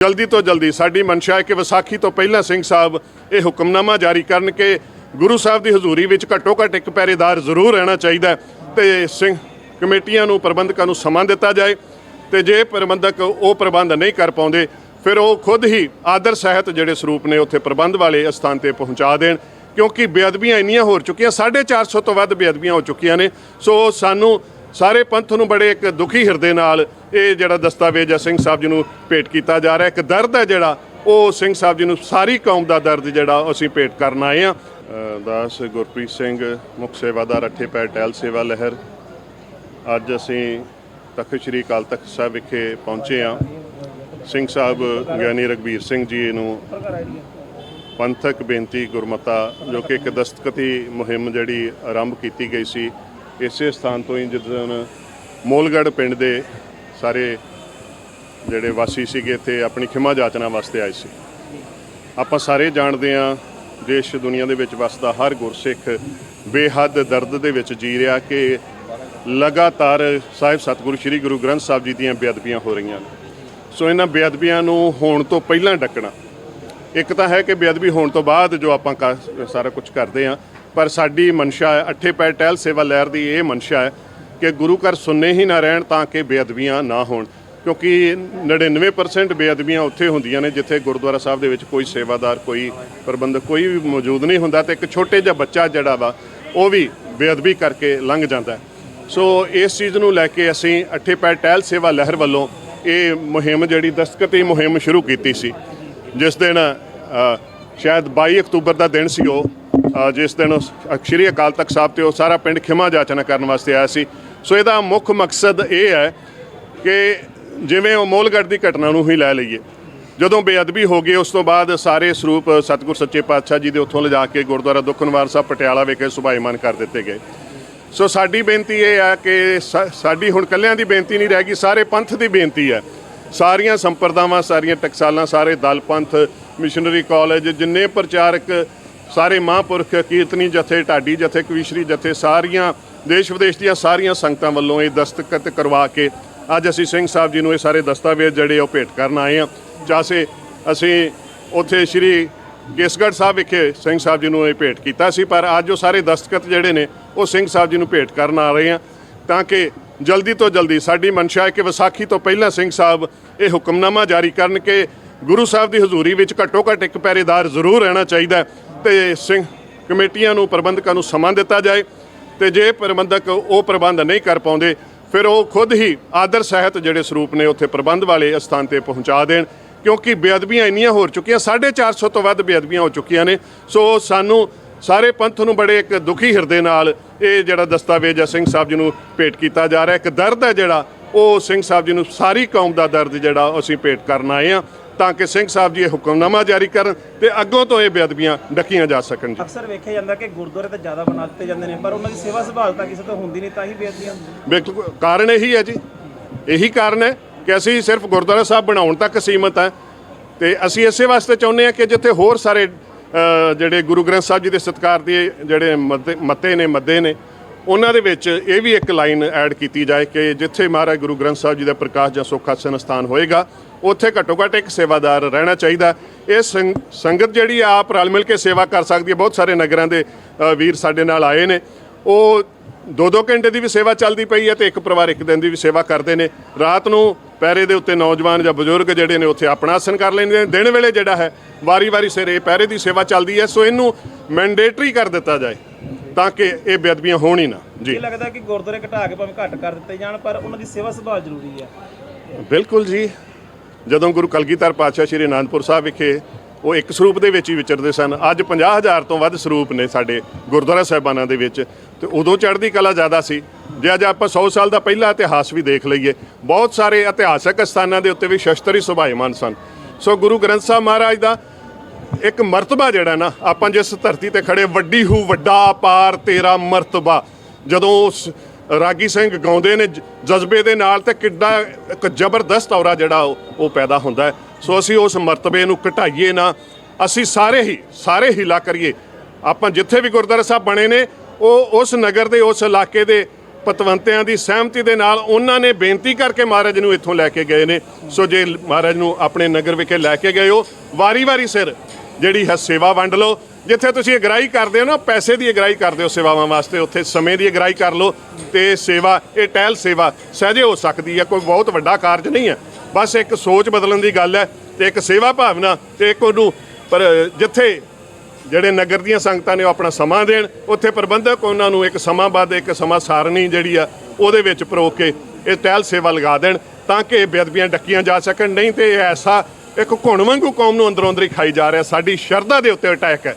ਜਲਦੀ ਤੋਂ ਜਲਦੀ ਸਾਡੀ ਮਨਸ਼ਾ ਹੈ ਕਿ ਵਿਸਾਖੀ ਤੋਂ ਪਹਿਲਾਂ ਸਿੰਘ ਸਾਹਿਬ ਇਹ ਹੁਕਮਨਾਮਾ ਜਾਰੀ ਕਰਨ ਕਿ ਗੁਰੂ ਸਾਹਿਬ ਦੀ ਹਜ਼ੂਰੀ ਵਿੱਚ ਘੱਟੋ ਘੱਟ ਇੱਕ ਪਹਿਰੇਦਾਰ ਜ਼ਰੂਰ ਰਹਿਣਾ ਚਾਹੀਦਾ ਹੈ ਤੇ ਸਿੰਘ ਕਮੇਟੀਆਂ ਨੂੰ, ਪ੍ਰਬੰਧਕਾਂ ਨੂੰ ਸਮਾਂ ਦਿੱਤਾ ਜਾਏ ਤੇ ਜੇ ਪ੍ਰਬੰਧਕ ਉਹ ਪ੍ਰਬੰਧ ਨਹੀਂ ਕਰ ਪਾਉਂਦੇ, ਫਿਰ ਉਹ ਖੁਦ ਹੀ ਆਦਰ ਸਹਿਤ ਜਿਹੜੇ ਸਰੂਪ ਨੇ ਉੱਥੇ ਪ੍ਰਬੰਧ ਵਾਲੇ ਅਸਥਾਨ ਤੇ ਪਹੁੰਚਾ ਦੇਣ। ਕਿਉਂਕਿ ਬੇਅਦਬੀਆਂ ਇੰਨੀਆਂ ਹੋ ਚੁੱਕੀਆਂ 450 ਤੋਂ ਵੱਧ ਬੇਅਦਬੀਆਂ ਹੋ ਚੁੱਕੀਆਂ ਨੇ। ਸੋ ਸਾਨੂੰ ਸਾਰੇ ਪੰਥ ਨੂੰ ਬੜੇ ਇੱਕ ਦੁਖੀ ਹਿਰਦੇ ਨਾਲ ਇਹ ਜਿਹੜਾ ਦਸਤਾਵੇਜ਼ ਹੈ ਸਿੰਘ ਸਾਹਿਬ ਜੀ ਨੂੰ ਭੇਟ ਕੀਤਾ ਜਾ ਰਿਹਾ। ਇੱਕ ਦਰਦ ਹੈ ਜਿਹੜਾ, ਉਹ ਸਿੰਘ ਸਾਹਿਬ ਜੀ ਨੂੰ ਸਾਰੀ ਕੌਮ ਦਾ ਦਰਦ ਜਿਹੜਾ, ਅਸੀਂ ਭੇਟ ਕਰਨ ਆਏ ਆ ਦਾਸ ਗੁਰਪ੍ਰੀਤ ਸਿੰਘ, ਮੁੱਖ ਸੇਵਾਦਾਰ ਅੱਠੇ ਪੈਰ ਟਹਿਲ ਸੇਵਾ ਲਹਿਰ। ਅੱਜ ਅਸੀਂ ਤਖਤ ਸ੍ਰੀ ਅਕਾਲ ਤਖਤ ਸਾਹਿਬ ਵਿਖੇ ਪਹੁੰਚੇ ਆ ਸਿੰਘ ਸਾਹਿਬ, ਗਿਆਨੀ ਰਗਵੀਰ ਸਿੰਘ ਜੀ ਨੂੰ ਪੰਥਕ ਬੇਨਤੀ ਗੁਰਮਤਾ, ਜੋ ਕਿ ਇੱਕ ਦਸਤਖਤੀ ਮੁਹਿੰਮ ਜਿਹੜੀ ਆਰੰਭ ਕੀਤੀ ਗਈ ਸੀ, ਇਸੇ ਸਥਾਨ ਤੋਂ ਹੀ ਜਿੱਦਣ ਮੋਲਗੜ ਪਿੰਡ ਦੇ ਸਾਰੇ ਜਿਹੜੇ ਵਾਸੀ ਸੀਗੇ ਇੱਥੇ ਆਪਣੀ ਖਿਮਾ ਜਾਚਨਾ ਵਾਸਤੇ ਆਏ ਸੀ। ਆਪਾਂ ਸਾਰੇ ਜਾਣਦੇ ਹਾਂ, ਦੇਸ਼ ਦੁਨੀਆ ਦੇ ਵਿੱਚ ਵਸਦਾ ਹਰ ਗੁਰਸਿੱਖ ਬੇਹੱਦ ਦਰਦ ਦੇ ਵਿੱਚ ਜੀ ਰਿਹਾ ਕਿ ਲਗਾਤਾਰ ਸਾਹਿਬ ਸਤਿਗੁਰੂ ਸ੍ਰੀ ਗੁਰੂ ਗ੍ਰੰਥ ਸਾਹਿਬ ਜੀ ਦੀਆਂ ਬੇਅਦਬੀਆਂ ਹੋ ਰਹੀਆਂ ਨੇ। ਸੋ ਇਹਨਾਂ ਬੇਅਦਬੀਆਂ ਨੂੰ ਹੋਣ ਤੋਂ ਪਹਿਲਾਂ ਡੱਕਣਾ। ਇੱਕ ਤਾਂ ਹੈ ਕਿ ਬੇਅਦਬੀ ਹੋਣ ਤੋਂ ਬਾਅਦ ਜੋ ਆਪਾਂ ਕਰ- ਸਾਰਾ ਕੁਝ ਕਰਦੇ ਹਾਂ, ਪਰ ਸਾਡੀ ਮਨਸ਼ਾ ਹੈ, ਅੱਠੇ ਪੈ ਟਹਿਲ ਸੇਵਾ ਲਹਿਰ ਦੀ ਇਹ ਮਨਸ਼ਾ ਹੈ ਕਿ ਗੁਰੂ ਘਰ ਸੁੰਨੇ ਹੀ ਨਾ ਰਹਿਣ ਤਾਂ ਕਿ ਬੇਅਦਬੀਆਂ ਨਾ ਹੋਣ। ਕਿਉਂਕਿ 99% ਬੇਅਦਬੀਆਂ ਉੱਥੇ ਹੁੰਦੀਆਂ ਨੇ ਜਿੱਥੇ ਗੁਰਦੁਆਰਾ ਸਾਹਿਬ ਦੇ ਵਿੱਚ ਕੋਈ ਸੇਵਾਦਾਰ, ਕੋਈ ਪ੍ਰਬੰਧਕ, ਕੋਈ ਵੀ ਮੌਜੂਦ ਨਹੀਂ ਹੁੰਦਾ ਤੇ ਇੱਕ ਛੋਟੇ ਜਿਹਾ ਬੱਚਾ ਜਿਹੜਾ ਵਾ, ਉਹ ਵੀ ਬੇਅਦਬੀ ਕਰਕੇ ਲੰਘ ਜਾਂਦਾ ਸੋ ਇਸ ਚੀਜ਼ ਨੂੰ ਲੈ ਕੇ ਅਸੀਂ ਅੱਠੇ ਪੈਰ ਟਹਿਲ ਸੇਵਾ ਲਹਿਰ ਵੱਲੋਂ ਇਹ ਮੁਹਿੰਮ ਜਿਹੜੀ ਦਸਤਖਤੀ ਮੁਹਿੰਮ ਸ਼ੁਰੂ ਕੀਤੀ ਸੀ। ਜਿਸ ਦਿਨ ਸ਼ਾਇਦ 22 ਅਕਤੂਬਰ ਦਾ ਦਿਨ ਸੀ ਉਹ ਜਿਸ ਦਿਨ ਉਸ ਸ਼੍ਰੀ ਅਕਾਲ ਤਖਤ ਸਾਹਿਬ ਤੇ ਉਹ ਸਾਰਾ ਪਿੰਡ ਖਿਮਾ ਜਾਚਨਾ ਕਰਨ ਵਾਸਤੇ ਆਇਆ ਸੀ। ਸੋ ਇਹਦਾ ਮੁੱਖ ਮਕਸਦ ਇਹ ਹੈ ਕਿ ਜਿਵੇਂ ਉਹ ਮੋਲਗੜ ਦੀ ਘਟਨਾ ਨੂੰ ਹੀ ਲੈ ਲਈਏ। ਜਦੋਂ ਬੇਅਦਬੀ ਹੋ ਗਈ, ਉਸ ਤੋਂ ਬਾਅਦ ਸਾਰੇ ਸਰੂਪ ਸਤਿਗੁਰ ਸੱਚੇ ਪਾਤਸ਼ਾਹ ਜੀ ਦੇ ਉੱਥੋਂ ਲਿਜਾ ਕੇ ਗੁਰਦੁਆਰਾ ਦੁਖਨਵਾਰ ਸਾਹਿਬ, ਪਟਿਆਲਾ ਵਿਖੇ ਸੁਭਾਈਮਾਨ ਕਰ ਦਿੱਤੇ ਗਏ। ਸੋ ਸਾਡੀ ਬੇਨਤੀ ਇਹ ਆ ਕਿ ਸਾ- ਸਾਡੀ ਹੁਣ ਕੱਲਿਆਂ ਦੀ ਬੇਨਤੀ ਨਹੀਂ ਰਹਿ ਗਈ, ਸਾਰੇ ਪੰਥ ਦੀ ਬੇਨਤੀ ਹੈ। ਸਾਰੀਆਂ ਸੰਪਰਦਾਵਾਂ, ਸਾਰੀਆਂ ਟਕਸਾਲਾਂ, ਸਾਰੇ ਦਲ, ਪੰਥ, ਮਿਸ਼ਨਰੀ ਕਾਲਜ, ਜਿੰਨੇ ਪ੍ਰਚਾਰਕ ਸਾਰੇ ਮਹਾਂਪੁਰਖ ਕੀਰਤਨੀ ਜਥੇ, ਢਾਡੀ ਜਥੇ, ਕਵੀਸ਼ਰੀ ਜਥੇ, ਸਾਰੀਆਂ ਦੇਸ਼ ਵਿਦੇਸ਼ ਦੀਆਂ ਸਾਰੀਆਂ ਸੰਗਤਾਂ ਵੱਲੋਂ ਇਹ ਦਸਤਖਤ ਕਰਵਾ ਕੇ ਅੱਜ ਅਸੀਂ ਸਿੰਘ ਸਾਹਿਬ ਜੀ ਨੂੰ ਇਹ ਸਾਰੇ ਦਸਤਾਵੇਜ਼ ਜਿਹੜੇ ਉਹ ਭੇਟ ਕਰਨ ਆਏ ਹਾਂ। ਚਾਸੇ ਅਸੀਂ ਉੱਥੇ ਸ਼੍ਰੀ ਕੇਸਗੜ੍ਹ ਸਾਹਿਬ ਵਿਖੇ ਸਿੰਘ ਸਾਹਿਬ ਜੀ ਨੂੰ ਇਹ ਭੇਟ ਕੀਤਾ ਸੀ, ਪਰ ਅੱਜ ਉਹ ਸਾਰੇ ਦਸਤਖਤ ਜਿਹੜੇ ਨੇ ਉਹ ਸਿੰਘ ਸਾਹਿਬ ਜੀ ਨੂੰ ਭੇਟ ਕਰਨ ਆ ਰਹੇ ਹਾਂ ਤਾਂ ਕਿ ਜਲਦੀ ਤੋਂ ਜਲਦੀ ਸਾਡੀ ਮਨਸ਼ਾ ਹੈ ਕਿ ਵਿਸਾਖੀ ਤੋਂ ਪਹਿਲਾਂ ਸਿੰਘ ਸਾਹਿਬ ਇਹ ਹੁਕਮਨਾਮਾ ਜਾਰੀ ਕਰਨ ਕਿ ਗੁਰੂ ਸਾਹਿਬ ਦੀ ਹਜ਼ੂਰੀ ਵਿੱਚ ਘੱਟੋ ਘੱਟ ਇੱਕ ਪਹਿਰੇਦਾਰ ਜ਼ਰੂਰ ਰਹਿਣਾ ਚਾਹੀਦਾ ਤੇ ਸਿੰਘ ਕਮੇਟੀਆਂ ਨੂੰ ਪ੍ਰਬੰਧਕਾਂ ਨੂੰ ਸਮਾਂ ਦਿੱਤਾ ਜਾਏ ਤੇ ਜੇ ਪ੍ਰਬੰਧਕ ਉਹ ਪ੍ਰਬੰਧ ਨਹੀਂ ਕਰ ਪਾਉਂਦੇ, ਫਿਰ ਉਹ ਖੁਦ ਹੀ ਆਦਰ ਸਹਿਤ ਜਿਹੜੇ ਸਰੂਪ ਨੇ ਉੱਥੇ ਪ੍ਰਬੰਧ ਵਾਲੇ ਅਸਥਾਨ ਤੇ ਪਹੁੰਚਾ ਦੇਣ, ਕਿਉਂਕਿ ਬੇਅਦਬੀਆਂ ਇੰਨੀਆਂ ਹੋ ਚੁੱਕੀਆਂ 450 ਤੋਂ ਵੱਧ ਬੇਅਦਬੀਆਂ ਹੋ ਚੁੱਕੀਆਂ ਨੇ। ਸੋ ਸਾਨੂੰ ਸਾਰੇ ਪੰਥ ਨੂੰ ਬੜੇ ਇੱਕ ਦੁਖੀ ਹਿਰਦੇ ਨਾਲ ਇਹ ਜਿਹੜਾ ਦਸਤਾਵੇਜ਼ ਹੈ ਸਿੰਘ ਸਾਹਿਬ ਜੀ ਨੂੰ ਭੇਟ ਕੀਤਾ ਜਾ ਰਿਹਾ। ਇੱਕ ਦਰਦ ਹੈ ਜਿਹੜਾ, ਉਹ ਸਿੰਘ ਸਾਹਿਬ ਜੀ ਨੂੰ ਸਾਰੀ ਕੌਮ ਦਾ ਦਰਦ ਜਿਹੜਾ ਅਸੀਂ ਭੇਟ ਕਰਨ ਆਏ ਆ ਤਾਂ ਕਿ ਸਿੰਘ ਸਾਹਿਬ ਜੀ ਇਹ ਹੁਕਮਨਾਮਾ ਜਾਰੀ ਕਰਨ ਤੇ ਅੱਗੋਂ ਤੋਂ ਇਹ ਬੇਅਦਬੀਆਂ ਡੱਕੀਆਂ ਜਾ ਸਕਣ ਜੀ। ਅਕਸਰ ਵੇਖਿਆ ਜਾਂਦਾ ਕਿ ਗੁਰਦੁਆਰੇ ਤਾਂ ਜ਼ਿਆਦਾ ਬਣਾ ਦਿੱਤੇ ਜਾਂਦੇ ਨੇ ਪਰ ਉਹਨਾਂ ਦੀ ਸੇਵਾ ਸੰਭਾਲ ਤਾਂ ਕਿਸੇ ਤੋਂ ਹੁੰਦੀ ਨਹੀਂ ਤਾਂ ਹੀ ਬੇਅਦਬੀਆਂ ਬਿਲਕੁਲ ਕਾਰਨ ਇਹੀ ਹੈ ਜੀ। ਇਹੀ ਕਾਰਨ ਹੈ ਕਿ ਅਸੀਂ ਸਿਰਫ ਗੁਰਦੁਆਰਾ ਸਾਹਿਬ ਬਣਾਉਣ ਤੱਕ ਸੀਮਤ ਹੈ ਤੇ ਅਸੀਂ ਇਸੇ ਵਾਸਤੇ ਚਾਹੁੰਦੇ ਹਾਂ ਕਿ ਜਿੱਥੇ ਹੋਰ ਸਾਰੇ ਜਿਹੜੇ ਗੁਰੂ ਗ੍ਰੰਥ ਸਾਹਿਬ ਜੀ ਦੇ ਸਤਕਾਰ ਦੇ ਜਿਹੜੇ ਮਤੇ- ਨੇ ਮੱਦੇ ਨੇ ਉਹਨਾਂ ਦੇ ਵਿੱਚ ਇਹ ਵੀ ਇੱਕ ਲਾਈਨ ਐਡ ਕੀਤੀ ਜਾਏ ਕਿ ਜਿੱਥੇ ਮਹਾਰਾਜ ਗੁਰੂ ਗ੍ਰੰਥ ਸਾਹਿਬ ਜੀ ਦਾ ਪ੍ਰਕਾਸ਼ ਜਾਂ ਸੁੱਖ ਆਸਣ ਸਥਾਨ ਹੋਏਗਾ ਉੱਥੇ ਘੱਟੋ ਘੱਟ ਇੱਕ ਸੇਵਾਦਾਰ ਰਹਿਣਾ ਚਾਹੀਦਾ। ਇਹ ਸੰਗ- ਸੰਗਤ ਜਿਹੜੀ ਆਪ ਰਲ ਮਿਲ ਕੇ ਸੇਵਾ ਕਰ ਸਕਦੀ ਹੈ। ਬਹੁਤ ਸਾਰੇ ਨਗਰਾਂ ਦੇ ਵੀਰ ਸਾਡੇ ਨਾਲ ਆਏ ਨੇ। ਉਹ ਦੋ ਦੋ ਘੰਟੇ ਦੀ ਵੀ ਸੇਵਾ ਚੱਲਦੀ ਪਈ ਹੈ ਤੇ ਇੱਕ ਪਰਿਵਾਰ ਇੱਕ ਦਿਨ ਦੀ ਵੀ ਸੇਵਾ ਕਰਦੇ ਨੇ। ਰਾਤ ਨੂੰ ਪਹਿਰੇ ਦੇ ਉੱਤੇ ਨੌਜਵਾਨ ਜਾਂ ਬਜ਼ੁਰਗ ਜਿਹੜੇ ਨੇ ਉੱਥੇ ਆਪਣਾ ਆਸਨ ਕਰ ਲੈਂਦੇ ਨੇ। ਦਿਨ ਵੇਲੇ ਜਿਹੜਾ ਹੈ ਵਾਰੀ-ਵਾਰੀ ਸਿਰ ਇਹ ਪਹਿਰੇ ਦੀ ਸੇਵਾ ਚੱਲਦੀ ਹੈ। ਸੋ ਇਹਨੂੰ ਮੈਂਡੇਟਰੀ ਕਰ ਦਿੱਤਾ ਜਾਏ ਤਾਂ ਕਿ ਇਹ ਬੇਅਦਬੀਆਂ ਹੋਣ ਹੀ ਨਾ। ਜੀ। ਇਹ ਲੱਗਦਾ ਕਿ ਗੁਰਦੁਆਰੇ ਘਟਾ ਕੇ ਭਾਵੇਂ ਘੱਟ ਕਰ ਦਿੱਤੇ ਜਾਣ ਪਰ ਉਹਨਾਂ ਦੀ ਸੇਵਾ ਸੰਭਾਲ ਜ਼ਰੂਰੀ ਹੈ। ਬਿਲਕੁਲ ਜੀ। ਜਦੋਂ ਗੁਰੂ ਕਲਗੀਧਰ ਪਾਤਸ਼ਾਹ ਸ਼੍ਰੀ ਅਨੰਦਪੁਰ ਸਾਹਿਬ ਵਿਖੇ ਉਹ ਇੱਕ ਸਰੂਪ ਦੇ ਵਿੱਚ ਹੀ ਵਿਚਰਦੇ ਸਨ, ਅੱਜ 50000 ਤੋਂ ਵੱਧ ਸਰੂਪ ਨੇ ਸਾਡੇ ਗੁਰਦੁਆਰਾ ਸਾਹਿਬਾਨਾਂ ਦੇ ਵਿੱਚ, ਤੇ ਉਦੋਂ ਚੜ੍ਹਦੀ ਕਲਾ ਜ਼ਿਆਦਾ ਸੀ। ਜੇ ਅੱਜ ਆਪਾਂ 100 ਸਾਲ ਦਾ ਪਹਿਲਾ ਇਤਿਹਾਸ ਵੀ ਦੇਖ ਲਈਏ, ਬਹੁਤ ਸਾਰੇ ਇਤਿਹਾਸਕ ਸਥਾਨਾਂ ਦੇ ਉੱਤੇ ਵੀ ਸ਼ਸਤਰੀ ਸੁਭਾਈਮਾਨ ਸਨ। ਸੋ ਗੁਰੂ ਗ੍ਰੰਥ ਸਾਹਿਬ ਮਹਾਰਾਜ ਦਾ ਇੱਕ ਮਰਤਬਾ ਜਿਹੜਾ ਨਾ, ਆਪਾਂ ਜਿਸ ਧਰਤੀ ਤੇ ਖੜੇ ਵੱਡੀ ਹੂ, ਵੱਡਾ ਪਾਰ ਤੇਰਾ ਮਰਤਬਾ, ਜਦੋਂ ਉਸ ਰਾਗੀ ਸਿੰਘ ਗਾਉਂਦੇ ਨੇ, ਜ- ਜਜ਼ਬੇ ਦੇ ਨਾਲ ਤੇ ਕਿੱਡਾ ਇੱਕ ਜ਼ਬਰਦਸਤ ਔਰਾ ਜਿਹੜਾ ਉਹ ਉਹ ਪੈਦਾ ਹੁੰਦਾ ਹੈ। ਸੋ ਅਸੀਂ ਉਸ ਮਰਤਬੇ ਨੂੰ ਘਟਾਈਏ ਨਾ, ਅਸੀਂ ਸਾਰੇ ਹੀ, ਸਾਰੇ ਹੀਲਾ ਕਰੀਏ। ਆਪਾਂ ਜਿੱਥੇ ਵੀ ਗੁਰਦੁਆਰਾ ਸਾਹਿਬ ਬਣੇ ਨੇ, ਉਹ ਉਸ ਨਗਰ ਦੇ, ਉਸ ਇਲਾਕੇ ਦੇ ਪਤਵੰਤਿਆਂ ਦੀ ਸਹਿਮਤੀ ਦੇ ਨਾਲ ਉਹਨਾਂ ਨੇ ਬੇਨਤੀ ਕਰਕੇ ਮਹਾਰਾਜ ਨੂੰ ਇੱਥੋਂ ਲੈ ਕੇ ਗਏ ਨੇ। ਸੋ ਜੇ ਮਹਾਰਾਜ ਨੂੰ ਆਪਣੇ ਨਗਰ ਵਿਖੇ ਲੈ ਕੇ ਗਏ ਹੋ, ਵਾਰੀ-ਵਾਰੀ ਸਿਰ, ਜਿਹੜੀ ਹੈ ਸੇਵਾ ਵੰਡ ਲਓ। ਜਿੱਥੇ ਤੁਸੀਂ ਅਗਰਾਈ ਕਰਦੇ ਹੋ ਨਾ, ਪੈਸੇ ਦੀ ਅਗਰਾਈ ਕਰਦੇ ਹੋ ਸੇਵਾਵਾਂ ਵਾਸਤੇ, ਉੱਥੇ ਸਮੇਂ ਦੀ ਅਗਰਾਈ ਕਰ ਲਓ ਤੇ ਸੇਵਾ, ਇਹ ਟਹਿਲ ਸੇਵਾ ਸਹਜੇ ਹੋ ਸਕਦੀ ਹੈ, ਕੋਈ ਬਹੁਤ ਵੱਡਾ ਕਾਰਜ ਨਹੀਂ ਹੈ। ਬਸ ਇੱਕ ਸੋਚ ਬਦਲਣ ਦੀ ਗੱਲ ਹੈ ਤੇ ਇੱਕ ਸੇਵਾ ਭਾਵਨਾ ਤੇ ਇੱਕ ਉਹਨੂੰ, ਪਰ ਜਿੱਥੇ ਜਿਹੜੇ ਨਗਰ ਦੀਆਂ ਸੰਗਤਾਂ ਨੇ ਉਹ ਆਪਣਾ ਸਮਾਂ ਦੇਣ, ਉੱਥੇ ਪ੍ਰਬੰਧਕ ਉਹਨਾਂ ਨੂੰ ਇੱਕ ਸਮਾਂ ਬਾਅਦ ਇੱਕ ਸਮਾਂ ਸਾਰਣੀ ਜਿਹੜੀ ਆ, ਉਹਦੇ ਵਿੱਚ ਪਰੋ ਕੇ ਇਹ ਟਹਿਲ ਸੇਵਾ ਲਗਾ ਦੇਣ ਤਾਂ ਕਿ ਇਹ ਬੇਅਦਬੀਆਂ ਡੱਕੀਆਂ ਜਾ ਸਕਣ। ਨਹੀਂ ਤੇ ਇਹ ਐਸਾ ਇੱਕ ਘੁਣ ਵਾਂਗੂ ਕੌਮ ਨੂੰ ਅੰਦਰੋਂ ਅੰਦਰ ਹੀ ਖਾਈ ਜਾ ਰਿਹਾ, ਸਾਡੀ ਸ਼ਰਧਾ ਦੇ ਉੱਤੇ ਅਟੈਕ ਹੈ।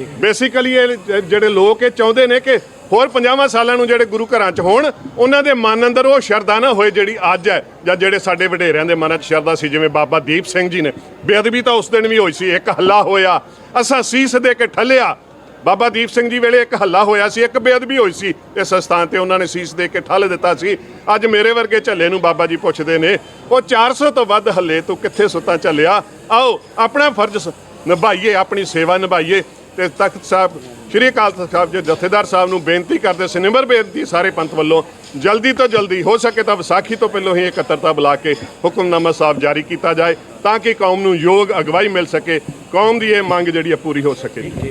ਬੇਸਿਕਲੀ ਇਹ ਜਿਹੜੇ ਲੋਕ ਇਹ ਚਾਹੁੰਦੇ ਨੇ ਕਿ ਹੋਰ 50 ਸਾਲਾਂ ਨੂੰ ਜਿਹੜੇ ਗੁਰੂ ਘਰਾਂ 'ਚ ਹੋਣ, ਉਹਨਾਂ ਦੇ ਮਨ ਅੰਦਰ ਉਹ ਸ਼ਰਧਾ ਨਾ ਹੋਏ ਜਿਹੜੀ ਅੱਜ ਹੈ, ਜਾਂ ਜਿਹੜੇ ਸਾਡੇ ਵਡੇਰਿਆਂ ਦੇ ਮਨਾਂ 'ਚ ਸ਼ਰਧਾ ਸੀ, ਜਿਵੇਂ ਬਾਬਾ ਦੀਪ ਸਿੰਘ ਜੀ ਨੇ। ਬੇਅਦਬੀ ਤਾਂ ਉਸ ਦਿਨ ਵੀ ਹੋਈ ਸੀ, ਇੱਕ ਹੱਲਾ ਹੋਇਆ। ਅਸਾਂ ਸੀਸ ਦੇ ਕੇ ਠੱਲਿਆ। ਬਾਬਾ ਦੀਪ ਸਿੰਘ ਜੀ ਵੇਲੇ ਇੱਕ ਹੱਲਾ ਹੋਇਆ ਸੀ, ਇੱਕ ਬੇਅਦਬੀ ਹੋਈ ਸੀ। ਇਸ ਸਥਾਨ ਤੇ ਉਹਨਾਂ ਨੇ ਸੀਸ ਦੇ ਕੇ ਠੱਲ ਦਿੱਤਾ ਸੀ। ਅੱਜ ਮੇਰੇ ਵਰਗੇ ਝੱਲੇ ਨੂੰ ਬਾਬਾ ਜੀ ਪੁੱਛਦੇ ਨੇ, ਉਹ 400 ਤੋਂ ਵੱਧ ਹੱਲੇ ਤੂੰ ਕਿੱਥੇ ਸੁੱਤਾ ਝੱਲਿਆ? ਆਓ, ਆਪਣਾ ਫਰਜ਼ ਨਿਭਾਈਏ, ਆਪਣੀ ਸੇਵਾ ਨਿਭਾਈਏ। ਤੇ ਤਖਤ ਸਾਹਿਬ, ਸ਼੍ਰੀ ਅਕਾਲ ਤਖਤ ਸਾਹਿਬ ਦੇ ਜਥੇਦਾਰ ਸਾਹਿਬ ਨੂੰ ਬੇਨਤੀ ਕਰਦੇ, ਸਿਨਮਰ ਬੇਨਤੀ ਸਾਰੇ ਪੰਥ ਵੱਲੋਂ, ਜਲਦੀ ਤੋਂ ਜਲਦੀ, ਹੋ ਸਕੇ ਤਾਂ ਵਿਸਾਖੀ ਤੋਂ ਪਹਿਲਾਂ ਹੀ ਇਕੱਤਰਤਾ ਬੁਲਾ ਕੇ ਹੁਕਮਨਾਮਾ ਸਾਹਿਬ ਜਾਰੀ ਕੀਤਾ ਜਾਏ, ਤਾਂ ਕਿ ਕੌਮ ਨੂੰ ਯੋਗ ਅਗਵਾਈ ਮਿਲ ਸਕੇ, ਕੌਮ ਦੀ ਇਹ ਮੰਗ ਜਿਹੜੀ ਹੈ ਪੂਰੀ ਹੋ ਸਕੇ।